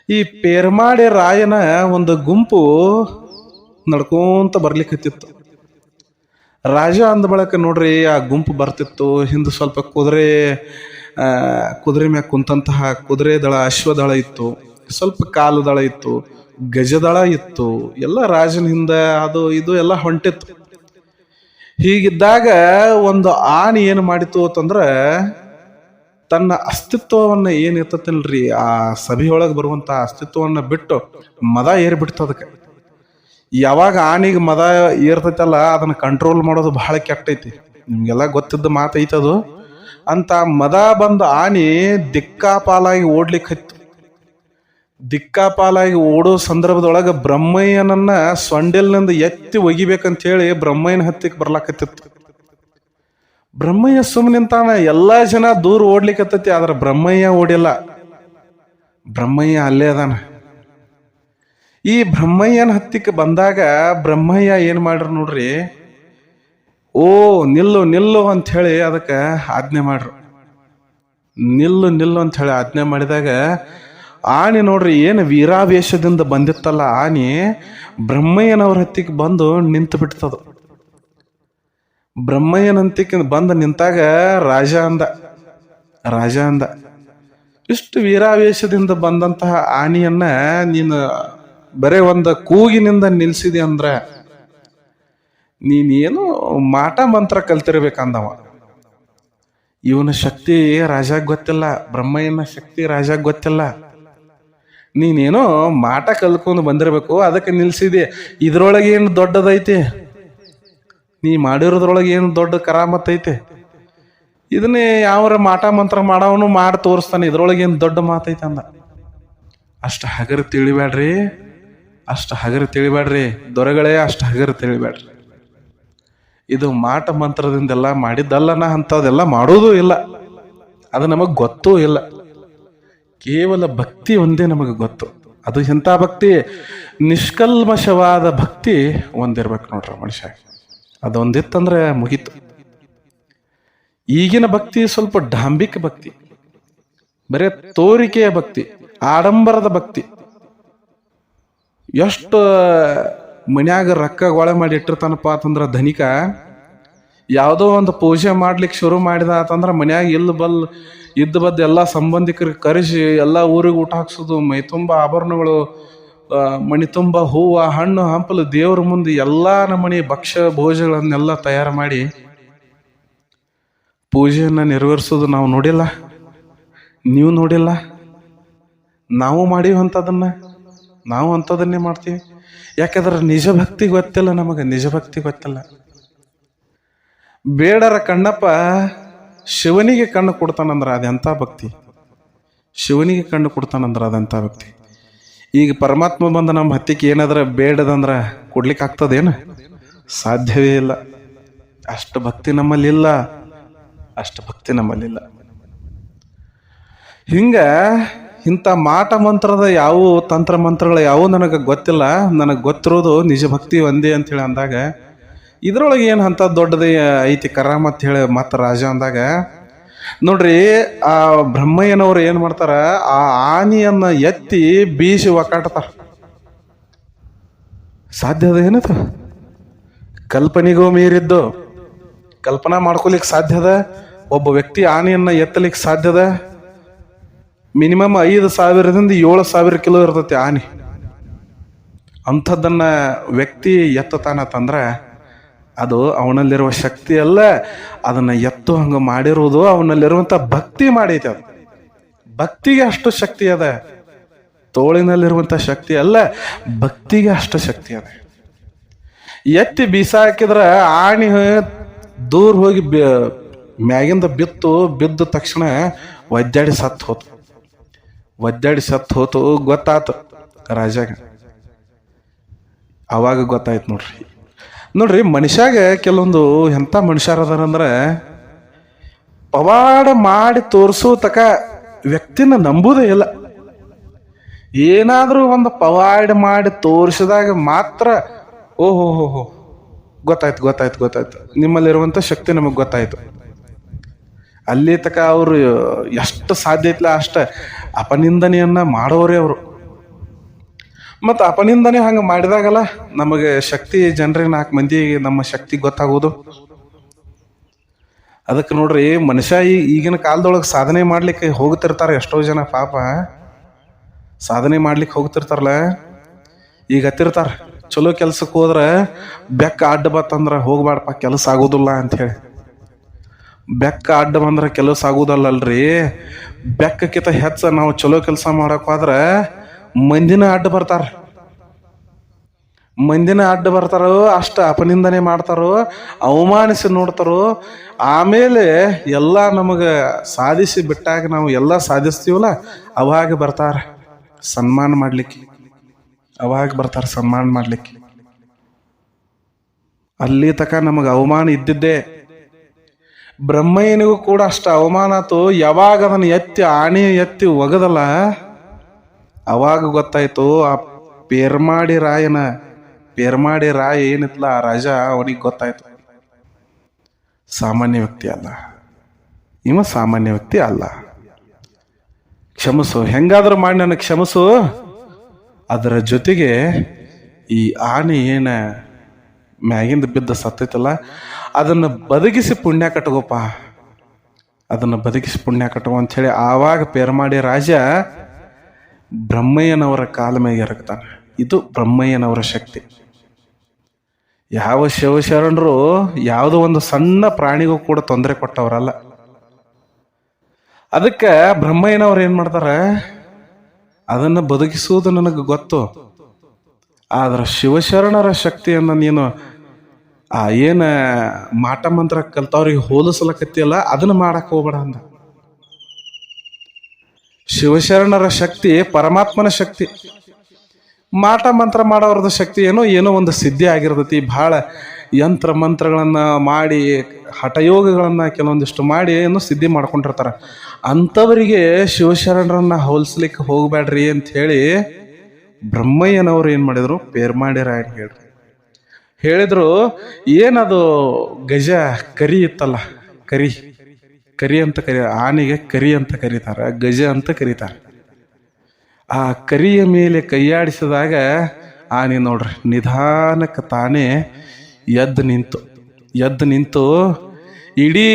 ಈ ಪೇರ್ಮಾಡಿ ರಾಯನ ಒಂದು ಗುಂಪು ನಡ್ಕೊಂತ ಬರ್ಲಿಕ್ಕತ್ತಿತ್ತು. ರಾಜ ಅಂದ ಬಳಕ ನೋಡ್ರಿ, ಆ ಗುಂಪು ಬರ್ತಿತ್ತು. ಹಿಂದೆ ಸ್ವಲ್ಪ ಕುದುರೆ ಕುದುರೆ ಮ್ಯಾಗ ಕುಂತಹ ಕುದುರೆ ದಳ ಅಶ್ವದಳ ಇತ್ತು. ಸ್ವಲ್ಪ ಕಾಲು ದಳ ಇತ್ತು ಗಜದಳ ಇತ್ತು. ಎಲ್ಲ ರಾಜನ ಹಿಂದೆ ಅದು ಇದು ಎಲ್ಲ ಹೊಂಟಿತ್ತು. ಹೀಗಿದ್ದಾಗ ಒಂದು ಆನೆ ಏನು ಮಾಡಿತು ಅಂತಂದ್ರ ತನ್ನ ಅಸ್ತಿತ್ವವನ್ನ ಏನ್ ಇರ್ತತಿಲ್ರಿ ಆ ಸಭೆಯೊಳಗೆ ಬರುವಂತ ಅಸ್ತಿತ್ವವನ್ನ ಬಿಟ್ಟು ಮದ ಏರ್ಬಿಡ್ತು ಅದಕ್ಕೆ. ಯಾವಾಗ ಆನೆಗೆ ಮದ ಏರ್ತೈತಲ್ಲ, ಅದನ್ನ ಕಂಟ್ರೋಲ್ ಮಾಡೋದು ಬಹಳ ಕೆಟ್ಟೈತಿ. ನಿಮ್ಗೆಲ್ಲ ಗೊತ್ತಿದ್ದ ಮಾತೈತದು ಅಂತ ಮದ ಬಂದ ಆನೆ ದಿಕ್ಕಾಪಾಲಾಗಿ ಓಡ್ಲಿಕ್ಕೆ ಹತ್ತು. ದಿಕ್ಕಾಪಾಲಾಗಿ ಓಡೋ ಸಂದರ್ಭದೊಳಗೆ ಬ್ರಹ್ಮಯ್ಯನನ್ನ ಸೊಂಡೆಲ್ನಿಂದ ಎತ್ತಿ ಒಗಿಬೇಕಂತ ಹೇಳಿ ಬ್ರಹ್ಮಯ್ಯನ ಹತ್ತಿಕ್ ಬರ್ಲಾಕತ್ತಿತ್ತು. ಬ್ರಹ್ಮಯ್ಯ ಸುಮ್ ನಿಂತಾನ, ಎಲ್ಲಾ ಜನ ದೂರ ಓಡ್ಲಿಕ್ಕತ್ತೈತಿ ಆದ್ರೆ ಬ್ರಹ್ಮಯ್ಯ ಓಡಿಲ್ಲ. ಬ್ರಹ್ಮಯ್ಯ ಅಲ್ಲೇ ಅದಾನ. ಈ ಬ್ರಹ್ಮಯ್ಯನ ಹತ್ತಿಕ್ಕೆ ಬಂದಾಗ ಬ್ರಹ್ಮಯ್ಯ ಏನು ಮಾಡ್ರು ನೋಡ್ರಿ, ಓ ನಿಲ್ಲು ನಿಲ್ಲು ಅಂತ ಹೇಳಿ ಅದಕ್ಕೆ ಆಜ್ಞೆ ಮಾಡ್ರು. ನಿಲ್ಲು ನಿಲ್ಲು ಅಂತ ಹೇಳಿ ಆಜ್ಞೆ ಮಾಡಿದಾಗ ಆನೆ ನೋಡ್ರಿ, ಏನು ವೀರಾವೇಶದಿಂದ ಬಂದಿತ್ತಲ್ಲ ಆನೆ ಬ್ರಹ್ಮಯ್ಯನವ್ರ ಹತ್ತಿಗೆ ಬಂದು ನಿಂತು ಬಿಡ್ತದ ಬ್ರಹ್ಮಯ್ಯನ ಬಂದ ನಿಂತಾಗ ರಾಜ ಅಂದ. ರಾಜ ಅಂದ, ಇಷ್ಟು ವೀರಾವೇಶದಿಂದ ಬಂದಂತಹ ಆನೆಯನ್ನ ನೀನು ಬರೇ ಒಂದು ಕೂಗಿನಿಂದ ನಿಲ್ಸಿದೆ ಅಂದ್ರ ನೀನೇನು ಮಾಟ ಮಂತ್ರ ಕಲ್ತಿರ್ಬೇಕಂದವ. ಇವನ ಶಕ್ತಿ ರಾಜಾಗ ಗೊತ್ತಿಲ್ಲ, ಬ್ರಹ್ಮಯ್ಯನ ಶಕ್ತಿ ರಾಜಾಗ ಗೊತ್ತಿಲ್ಲ. ನೀನೇನೋ ಮಾಟ ಕಲ್ಕೊಂಡು ಬಂದಿರಬೇಕು, ಅದಕ್ಕೆ ನಿಲ್ಸಿದೆ. ಇದ್ರೊಳಗೆ ಏನು ದೊಡ್ಡದೈತಿ? ನೀ ಮಾಡಿರೋದ್ರೊಳಗೆ ಏನು ದೊಡ್ಡ ಕರಾಮತ್ ಐತೆ? ಇದನ್ನೇ ಯಾವರ ಮಾಟ ಮಂತ್ರ ಮಾಡವನು ಮಾಡಿ ತೋರಿಸ್ತಾನೆ, ಇದ್ರೊಳಗೆ ಏನು ದೊಡ್ಡ ಮಾತೈತೆ ಅಂದ. ಅಷ್ಟು ಹಗರು ತಿಳಿಬೇಡ್ರಿ ಅಷ್ಟು ಹಗರು ತಿಳಿಬೇಡ್ರಿ ದೊರೆಗಳೇ ಅಷ್ಟು ಹಗರು ತಿಳಿಬೇಡ್ರಿ ಇದು ಮಾಟ ಮಂತ್ರದಿಂದೆಲ್ಲ ಮಾಡಿದ್ದಲ್ಲನ ಅಂಥದ್ದೆಲ್ಲ ಮಾಡೋದೂ ಇಲ್ಲ. ಅದು ನಮಗೆ ಗೊತ್ತೂ ಇಲ್ಲ. ಕೇವಲ ಭಕ್ತಿ ಒಂದೇ ನಮಗೆ ಗೊತ್ತು. ಅದು ಎಂಥ ಭಕ್ತಿ? ನಿಷ್ಕಲ್ಮಶವಾದ ಭಕ್ತಿ ಒಂದಿರ್ಬೇಕು ನೋಡ್ರಿ ಮನುಷ್ಯ. ಅದೊಂದಿತ್ತಂದ್ರೆ ಮುಗೀತು. ಈಗಿನ ಭಕ್ತಿ ಸ್ವಲ್ಪ ಡಾಂಬಿಕ ಭಕ್ತಿ. ಬರೇ ತೋರಿಕೆಯ ಭಕ್ತಿ, ಆಡಂಬರದ ಭಕ್ತಿ. ಎಷ್ಟು ಮನ್ಯಾಗ ರೊಕ್ಕ ಗೊಳೆ ಮಾಡಿ ಇಟ್ಟಿರ್ತಾನಪ್ಪ ಅಂತಂದ್ರ ಧನಿಕ, ಯಾವುದೋ ಒಂದು ಪೂಜೆ ಮಾಡ್ಲಿಕ್ಕೆ ಶುರು ಮಾಡಿದ ಅಂತಂದ್ರ ಮನ್ಯಾಗ ಇಲ್ಲ ಬಲ್ ಇದ್ದ ಬದ್ದು ಎಲ್ಲ ಸಂಬಂಧಿಕರಿಗೆ ಕರೆಸಿ ಎಲ್ಲ ಊರಿಗೆ ಊಟ ಹಾಕ್ಸೋದು, ಮೈ ತುಂಬ ಆಭರಣಗಳು ಮಣಿ ತುಂಬ ಹೂವು, ಹಣ್ಣು, ಹಂಪಲು ದೇವ್ರ ಮುಂದೆ ಎಲ್ಲ ನಮ್ಮನೆ ಭಕ್ಷ್ಯ ಭೋಜಗಳನ್ನೆಲ್ಲ ತಯಾರು ಮಾಡಿ ಪೂಜೆಯನ್ನು ನೆರವೇರಿಸೋದು ನಾವು ನೋಡಿಲ್ಲ. ನೀವು ನೋಡಿಲ್ಲ. ನಾವು ಮಾಡೀವಿ ನಾವು ಅಂಥದನ್ನೇ ಮಾಡ್ತೀವಿ. ಯಾಕಂದ್ರೆ ನಿಜ ಭಕ್ತಿ ಗೊತ್ತಿಲ್ಲ, ನಮಗೆ ನಿಜ ಭಕ್ತಿ ಗೊತ್ತಿಲ್ಲ. ಬೇಡರ ಕಣ್ಣಪ್ಪ ಶಿವನಿಗೆ ಕಣ್ಣು ಕೊಡ್ತಾನಂದ್ರೆ ಅದೆಂಥ ಭಕ್ತಿ? ಶಿವನಿಗೆ ಕಣ್ಣು ಕೊಡ್ತಾನಂದ್ರೆ ಅದೆಂಥ ಭಕ್ತಿ? ಈಗ ಪರಮಾತ್ಮ ಬಂದ ನಮ್ಮ ಹತ್ತಿಗೆ ಏನಾದ್ರ ಬೇಡದಂದ್ರ ಕೊಡ್ಲಿಕ್ಕೆ ಆಗ್ತದೇನು? ಸಾಧ್ಯವೇ ಇಲ್ಲ. ಅಷ್ಟು ಭಕ್ತಿ ನಮ್ಮಲ್ಲಿಲ್ಲ ಅಷ್ಟು ಭಕ್ತಿ ನಮ್ಮಲ್ಲಿಲ್ಲ ಹಿಂಗ ಇಂಥ ಮಾಟ ಮಂತ್ರದ ಯಾವ ತಂತ್ರ ಮಂತ್ರಗಳು ಯಾವ ನನಗೆ ಗೊತ್ತಿಲ್ಲ. ನನಗೆ ಗೊತ್ತಿರೋದು ನಿಜ ಭಕ್ತಿ ಒಂದೇ ಅಂತೇಳಿ ಅಂದಾಗ, ಇದ್ರೊಳಗೆ ಏನು ಅಂತ ದೊಡ್ಡದೇ ಐತಿ ಕರಾಮತ್ ಹೇಳಿ ಮತ್ತೆ ರಾಜ ಅಂದಾಗ ನೋಡ್ರಿ, ಆ ಬ್ರಹ್ಮಯ್ಯನವ್ರು ಏನು ಮಾಡ್ತಾರ? ಆ ಆನಿಯನ್ನ ಎತ್ತಿ ಬೀಸಿ ಒಕ್ಕಾಡ್ತಾರ ಸಾಧ್ಯ ಅದ ಏನದು ಕಲ್ಪನೆಗೂ ಮೀರಿದ್ದು. ಕಲ್ಪನಾ ಮಾಡ್ಕೊಲಿಕ್ಕೆ ಸಾಧ್ಯದ ಒಬ್ಬ ವ್ಯಕ್ತಿ ಆನೆಯನ್ನ ಎತ್ತಲಿಕ್ಕೆ ಸಾಧ್ಯದ ಮಿನಿಮಮ್ ಐದು ಸಾವಿರದಿಂದ ಏಳು ಸಾವಿರ ಕಿಲೋ ಇರ್ತೈತಿ ಆನೆ. ಅಂಥದ್ದನ್ನ ವ್ಯಕ್ತಿ ಎತ್ತತಾನತ್ತಂದ್ರೆ ಅದು ಅವನಲ್ಲಿರುವ ಶಕ್ತಿ ಅಲ್ಲ ಅದನ್ನ ಎತ್ತು ಹಂಗ ಮಾಡಿರುವುದು ಅವನಲ್ಲಿರುವಂತ ಭಕ್ತಿ ಮಾಡೈತೆ ಅದು. ಭಕ್ತಿಗೆ ಅಷ್ಟು ಶಕ್ತಿ ಅದ. ತೋಳಿನಲ್ಲಿರುವಂತ ಶಕ್ತಿ ಅಲ್ಲ ಭಕ್ತಿಗೆ ಅಷ್ಟು ಶಕ್ತಿ ಅದ. ಎತ್ತಿ ಬೀಸ ಹಾಕಿದ್ರ ಆಣಿ ದೂರ ಹೋಗಿ ಮ್ಯಾಗಿಂದ ಬಿತ್ತು, ಬಿದ್ದ ತಕ್ಷಣ ಒದ್ದಾಡಿ ಸತ್ತು ಹೋತು. ಒದ್ದಾಡಿ ಸತ್ತು ಹೋತು, ಗೊತ್ತಾತು ರಾಜಾಗ. ಅವಾಗ ಗೊತ್ತಾಯ್ತು ನೋಡ್ರಿ. ನೋಡ್ರಿ, ಮನುಷ್ಯಾಗ ಕೆಲವೊಂದು ಎಂಥ ಮನುಷ್ಯರ ಅದಾರಂದ್ರೆ, ಪವಾಡ ಮಾಡಿ ತೋರಿಸೋ ತಕ ವ್ಯಕ್ತಿನ ನಂಬುದೇ ಇಲ್ಲ. ಏನಾದರೂ ಒಂದು ಪವಾಡ ಮಾಡಿ ತೋರಿಸಿದಾಗ ಮಾತ್ರ, ಓಹೋ ಹೋ ಹೋ ಗೊತ್ತಾಯ್ತು ಗೊತ್ತಾಯ್ತು ಗೊತ್ತಾಯ್ತು. ನಿಮ್ಮಲ್ಲಿರುವಂಥ ಶಕ್ತಿ ನಮಗೆ ಗೊತ್ತಾಯ್ತು. ಅಲ್ಲಿ ತಕ ಅವರು ಎಷ್ಟು ಸಾಧ್ಯ ಐತ್ಲ ಅಷ್ಟ ಅಪನಿಂದನೆಯನ್ನ ಮಾಡೋರೇ ಅವರು. ಮತ್ತು ಅಪನಿಂದನೇ ಹಂಗೆ ಮಾಡಿದಾಗಲ್ಲ ನಮಗೆ ಶಕ್ತಿ ಜನರಿಗೆ ನಾಲ್ಕು ಮಂದಿ, ನಮ್ಮ ಶಕ್ತಿ ಗೊತ್ತಾಗೋದು. ಅದಕ್ಕೆ ನೋಡ್ರಿ ಮನುಷ್ಯ ಈಗಿನ ಕಾಲದೊಳಗೆ ಸಾಧನೆ ಮಾಡ್ಲಿಕ್ಕೆ ಹೋಗ್ತಿರ್ತಾರೆ ಎಷ್ಟೋ ಜನ ಪಾಪ. ಸಾಧನೆ ಮಾಡ್ಲಿಕ್ಕೆ ಹೋಗ್ತಿರ್ತಾರಲ್ಲ. ಈಗ ಹತ್ತಿರ್ತಾರೆ, ಚಲೋ ಕೆಲ್ಸಕ್ಕೆ ಹೋದ್ರೆ ಬೆಕ್ಕ ಅಡ್ಡ ಬತ್ತಂದ್ರೆ ಹೋಗ್ಬಾರ್ದಪ್ಪ ಕೆಲಸ ಆಗೋದಿಲ್ಲ ಅಂಥೇಳಿ ಬೆಕ್ಕ ಅಡ್ಡ ಬಂದ್ರೆ ಕೆಲಸ ಆಗೋದಲ್ಲಲ್ರಿ. ಬೆಕ್ಕಕ್ಕಿಂತ ಹೆಚ್ಚ ನಾವು ಚಲೋ ಕೆಲಸ ಮಾಡಕ್ ಹೋದ್ರೆ ಮಂದಿನ ಅಡ್ಡ ಬರ್ತಾರ. ಮಂದಿನ ಅಡ್ಡ ಬರ್ತಾರೋ, ಅಷ್ಟ ಅಪನಿಂದನೆ ಮಾಡ್ತಾರೋ, ಅವಮಾನಿಸಿ ನೋಡ್ತಾರೋ, ಆಮೇಲೆ ಎಲ್ಲ ನಮಗೆ ಸಾಧಿಸಿ ಬಿಟ್ಟಾಗ ನಾವು ಎಲ್ಲ ಸಾಧಿಸ್ತೀವಲ್ಲ, ಅವಾಗ ಬರ್ತಾರ ಸನ್ಮಾನ ಮಾಡ್ಲಿಕ್ಕೆ. ಅವಾಗ ಬರ್ತಾರ ಸನ್ಮಾನ ಮಾಡ್ಲಿಕ್ಕೆ. ಅಲ್ಲಿ ತಕ ನಮಗೆ ಅವಮಾನ ಇದ್ದಿದ್ದೇ. ಬ್ರಹ್ಮಯ್ಯನಿಗೂ ಕೂಡ ಅಷ್ಟು ಅವಮಾನ ಆತು, ಯಾವಾಗ ಅದನ್ನು ಎತ್ತಿ ಆಣೆ ಎತ್ತಿ ಒಗದಲ್ಲ ಅವಾಗ ಗೊತ್ತಾಯ್ತು, ಆ ಪೇರ್ಮಾಡಿ ರಾಯನ, ಪೇರ್ಮಾಡಿ ರಾಯ ಏನಿತ್ಲ ಆ ರಾಜ ಅವನಿಗೆ ಗೊತ್ತಾಯ್ತು. ಸಾಮಾನ್ಯ ವ್ಯಕ್ತಿ ಅಲ್ಲ. ಇವ ಸಾಮಾನ್ಯ ವ್ಯಕ್ತಿ ಅಲ್ಲ. ಕ್ಷಮಸು, ಹೆಂಗಾದ್ರೂ ಮಾಡಿ ನನಗೆ ಕ್ಷಮಸು. ಅದರ ಜೊತೆಗೆ ಈ ಆನೆ ಏನ ಮ್ಯಾಗಿಂದ ಬಿದ್ದ ಸತ್ತೈತಲ್ಲ, ಅದನ್ನು ಬದಗಿಸಿ ಪುಣ್ಯ ಕಟ್ಕೋಪ ಅದನ್ನು ಬದುಕಿಸಿ ಪುಣ್ಯ ಕಟ್ಕೋ ಅಂಥೇಳಿ ಆವಾಗ ಪೇರ್ಮಾಡಿ ರಾಜ ಬ್ರಹ್ಮಯ್ಯನವರ ಕಾಲ ಮೇಲೆ ಎರಗ್ತಾನೆ. ಇದು ಬ್ರಹ್ಮಯ್ಯನವರ ಶಕ್ತಿ. ಯಾವ ಶಿವಶರಣರು ಯಾವುದೋ ಒಂದು ಸಣ್ಣ ಪ್ರಾಣಿಗೂ ಕೂಡ ತೊಂದರೆ ಕೊಟ್ಟವರಲ್ಲ. ಅದಕ್ಕೆ ಬ್ರಹ್ಮಯ್ಯನವ್ರು ಏನು ಮಾಡ್ತಾರೆ? ಅದನ್ನು ಬದುಕಿಸುವುದು ನನಗೆ ಗೊತ್ತು. ಆದ್ರೆ ಶಿವಶರಣರ ಶಕ್ತಿಯನ್ನು ನೀನು, ಆ ಏನು ಮಾಟ ಮಂತ್ರ ಕಲ್ತವ್ರಿಗೆ ಹೋಲಿಸ್ಲಕತ್ತಿಯಲ್ಲ, ಅದನ್ನ ಮಾಡಕ್ಕೆ ಹೋಗ್ಬೇಡ ಅಂದ. ಶಿವಶರಣರ ಶಕ್ತಿ, ಪರಮಾತ್ಮನ ಶಕ್ತಿ. ಮಾಟ ಮಂತ್ರ ಮಾಡೋರದ ಶಕ್ತಿ ಏನೋ ಏನೋ ಒಂದು ಸಿದ್ಧಿ ಆಗಿರ್ತೈತಿ. ಭಾಳ ಯಂತ್ರ ಮಂತ್ರಗಳನ್ನು ಮಾಡಿ, ಹಠಯೋಗಗಳನ್ನು ಕೆಲವೊಂದಿಷ್ಟು ಮಾಡಿ ಏನೋ ಸಿದ್ಧಿ ಮಾಡ್ಕೊಂಡಿರ್ತಾರೆ. ಅಂಥವರಿಗೆ ಶಿವಶರಣರನ್ನ ಹೋಲಿಸ್ಲಿಕ್ಕೆ ಹೋಗಬೇಡ್ರಿ ಅಂತ ಹೇಳಿ ಬ್ರಹ್ಮಯ್ಯನವರು ಏನು ಮಾಡಿದ್ರು? ಪೇರ್ಮಾಡಿ ಅಂತ ಹೇಳ್ರಿ. ಹೇಳಿದ್ರು, ಏನದು ಗಜ, ಕರಿ ಇತ್ತಲ್ಲ, ಕರಿ. ಕರಿ ಅಂತ ಕರಿ, ಆನೆಗೆ ಕರಿ ಅಂತ ಕರೀತಾರೆ, ಗಜ ಅಂತ ಕರೀತಾರೆ. ಆ ಕರಿಯ ಮೇಲೆ ಕೈಯಾಡಿಸಿದಾಗ ಆನೆ ನೋಡ್ರಿ, ನಿಧಾನಕ್ಕೆ ತಾನೇ ಎದ್ದು ನಿಂತು ಎದ್ದು ನಿಂತು ಇಡೀ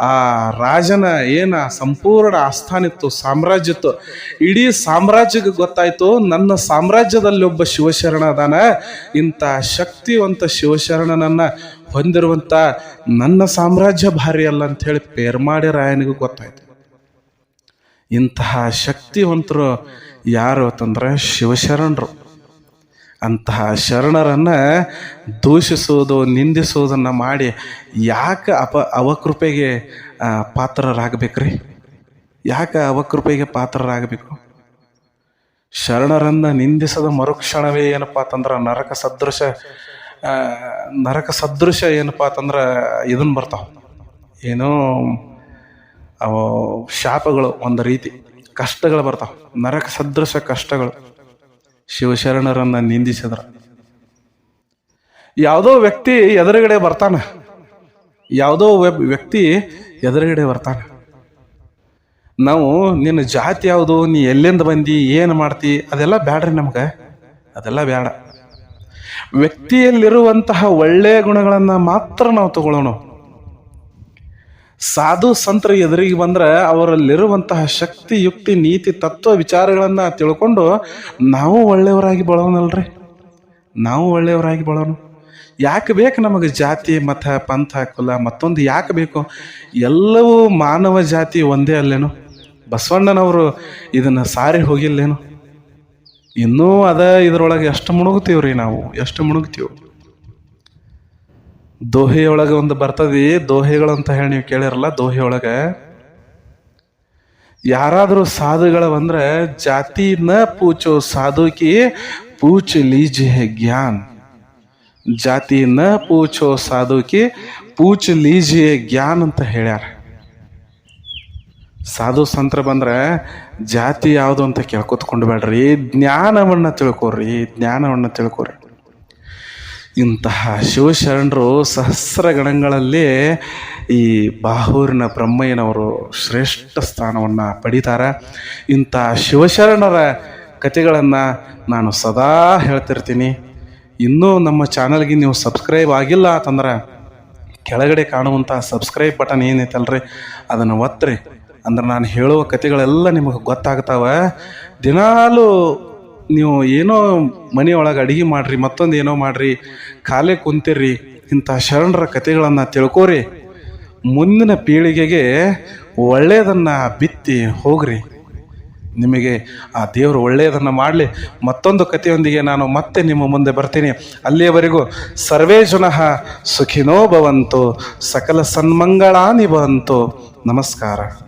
ಆ ರಾಜನ ಏನ ಸಂಪೂರ್ಣ ಆಸ್ಥಾನಿತ್ತು ಸಾಮ್ರಾಜ್ಯ ಇತ್ತು. ಇಡೀ ಸಾಮ್ರಾಜ್ಯಕ್ಕೆ ಗೊತ್ತಾಯ್ತು, ನನ್ನ ಸಾಮ್ರಾಜ್ಯದಲ್ಲಿ ಒಬ್ಬ ಶಿವಶರಣ ಅದಾನ. ಇಂಥ ಶಕ್ತಿವಂತ ಶಿವಶರಣನನ್ನ ಹೊಂದಿರುವಂತ ನನ್ನ ಸಾಮ್ರಾಜ್ಯ ಭಾರಿ ಅಲ್ಲ ಅಂತ ಹೇಳಿ ಪೇರ್ಮಾಡಿ ರಾಯನಿಗೂ ಗೊತ್ತಾಯ್ತು. ಇಂತಹ ಶಕ್ತಿವಂತರು ಯಾರು ಅಂತಂದ್ರೆ ಶಿವಶರಣರು. ಅಂತಹ ಶರಣರನ್ನ ದೂಷಿಸುವುದು, ನಿಂದಿಸುವುದನ್ನು ಮಾಡಿ ಯಾಕೆ ಅಪ ಅವಕೃಪೆಗೆ ಪಾತ್ರರಾಗಬೇಕ್ರಿ? ಯಾಕೆ ಅವಕೃಪೆಗೆ ಪಾತ್ರರಾಗಬೇಕು? ಶರಣರನ್ನ ನಿಂದಿಸದ ಮರುಕ್ಷಣವೇ ಏನಪ್ಪಾ ಅಂತಂದ್ರೆ ನರಕ ಸದೃಶ ನರಕ ಸದೃಶ ಏನಪ್ಪ ಅಂತಂದ್ರೆ ಇದನ್ನು ಬರ್ತಾವ. ಏನೋ ಅವು ಶಾಪಗಳು ಒಂದು ರೀತಿ, ಕಷ್ಟಗಳು ಬರ್ತಾವ. ನರಕ ಸದೃಶ ಕಷ್ಟಗಳು ಶಿವಶರಣರನ್ನ ನಿಂದಿಸಿದ್ರ. ಯಾವುದೋ ವ್ಯಕ್ತಿ ಎದುರುಗಡೆ ಬರ್ತಾನೆ. ಯಾವುದೋ ವ್ಯಕ್ತಿ ಎದುರುಗಡೆ ಬರ್ತಾನೆ. ನಾವು ನಿನ್ನ ಜಾತಿ ಯಾವುದು, ನೀ ಎಲ್ಲಿಂದ ಬಂದಿ, ಏನು ಮಾಡ್ತಿ, ಅದೆಲ್ಲ ಬ್ಯಾಡ್ರಿ ನಮ್ಗೆ. ಅದೆಲ್ಲ ಬೇಡ ವ್ಯಕ್ತಿಯಲ್ಲಿರುವಂತಹ ಒಳ್ಳೆಯ ಗುಣಗಳನ್ನು ಮಾತ್ರ ನಾವು ತಗೊಳ್ಳೋಣ. ಸಾಧು ಸಂತರ ಎದುರಿಗೆ ಬಂದ್ರೆ ಅವರಲ್ಲಿರುವಂತಹ ಶಕ್ತಿ, ಯುಕ್ತಿ, ನೀತಿ, ತತ್ವ, ವಿಚಾರಗಳನ್ನ ತಿಳ್ಕೊಂಡು ನಾವು ಒಳ್ಳೆಯವರಾಗಿ ಬಳೋನಲ್ರಿ ನಾವು ಒಳ್ಳೆಯವರಾಗಿ ಬಳೋಣ ಯಾಕೆ ಬೇಕು ನಮಗೆ ಜಾತಿ, ಮತ, ಪಂಥ, ಕುಲ, ಮತ್ತೊಂದು ಯಾಕೆ ಬೇಕು? ಎಲ್ಲವೂ ಮಾನವ ಜಾತಿ ಒಂದೇ ಅಲ್ಲೇನು? ಬಸವಣ್ಣನವರು ಇದನ್ನು ಸಾರಿ ಹೋಗಿಲ್ಲೇನು? ಇನ್ನೂ ಅದ ಇದರೊಳಗೆ ಎಷ್ಟು ಮುಳುಗ್ತೀವ್ರಿ ನಾವು? ಎಷ್ಟು ಮುಣುಗ್ತೀವಿ ದೋಹೆಯೊಳಗೆ ಒಂದು ಬರ್ತದೆ ದೋಹೆಗಳು ಅಂತ ಹೇಳಿ ನೀವು ಕೇಳಿರಲ್ಲ, ದೋಹೆಯೊಳಗೆ. ಯಾರಾದರೂ ಸಾಧುಗಳ ಬಂದ್ರೆ, ಜಾತಿ ನ ಪೂಚೋ ಸಾಧುಕಿ ಪೂಚ್ ಲೀಜಿಯೇ ಜ್ಞಾನ್. ಜಾತಿ ನ ಪೂಚೋ ಸಾಧುಕಿ ಪೂಚ್ ಲೀಜಿಯೇ ಜ್ಞಾನ್ ಅಂತ ಹೇಳ್ಯಾರ. ಸಾಧು ಸಂತ್ರ ಬಂದ್ರೆ ಜಾತಿ ಯಾವುದು ಅಂತ ಕೇಳ್ಕೊತ್ಕೊಂಡು ಬೇಡ್ರಿ, ಜ್ಞಾನವನ್ನ ತಿಳ್ಕೊರಿ ಜ್ಞಾನವನ್ನ ತಿಳ್ಕೊರಿ. ಇಂತಹ ಶಿವಶರಣರು ಸಹಸ್ರ ಗಣಗಳಲ್ಲಿ ಈ ಬಾಹೂರಿನ ಬ್ರಹ್ಮಯ್ಯನವರು ಶ್ರೇಷ್ಠ ಸ್ಥಾನವನ್ನು ಪಡೀತಾರೆ. ಇಂಥ ಶಿವಶರಣರ ಕಥೆಗಳನ್ನು ನಾನು ಸದಾ ಹೇಳ್ತಿರ್ತೀನಿ. ಇನ್ನೂ ನಮ್ಮ ಚಾನಲ್ಗೆ ನೀವು ಸಬ್ಸ್ಕ್ರೈಬ್ ಆಗಿಲ್ಲ ಅಂತಂದ್ರೆ ಕೆಳಗಡೆ ಕಾಣುವಂಥ ಸಬ್ಸ್ಕ್ರೈಬ್ ಬಟನ್ ಏನೈತಲ್ರಿ, ಅದನ್ನು ಒತ್ತಿರಿ ಅಂದ್ರೆ ನಾನು ಹೇಳುವ ಕಥೆಗಳೆಲ್ಲ ನಿಮಗೆ ಗೊತ್ತಾಗ್ತಾವೆ. ದಿನಾಲೂ ನೀವು ಏನೋ ಮನೆಯೊಳಗೆ ಅಡಿಗೆ ಮಾಡ್ರಿ, ಮತ್ತೊಂದು ಏನೋ ಮಾಡ್ರಿ ಖಾಲಿ ಕುಂತಿರ್ರಿ, ಇಂಥ ಶರಣರ ಕಥೆಗಳನ್ನು ತಿಳ್ಕೋರಿ. ಮುಂದಿನ ಪೀಳಿಗೆಗೆ ಒಳ್ಳೆಯದನ್ನು ಬಿತ್ತಿ ಹೋಗ್ರಿ. ನಿಮಗೆ ಆ ದೇವರು ಒಳ್ಳೆಯದನ್ನು ಮಾಡಲಿ. ಮತ್ತೊಂದು ಕಥೆಯೊಂದಿಗೆ ನಾನು ಮತ್ತೆ ನಿಮ್ಮ ಮುಂದೆ ಬರ್ತೀನಿ. ಅಲ್ಲಿಯವರೆಗೂ ಸರ್ವೇ ಜನಃ ಸುಖಿನೋ ಭವಂತು, ಸಕಲ ಸನ್ಮಂಗಳಾನಿ ಭವಂತು. ನಮಸ್ಕಾರ.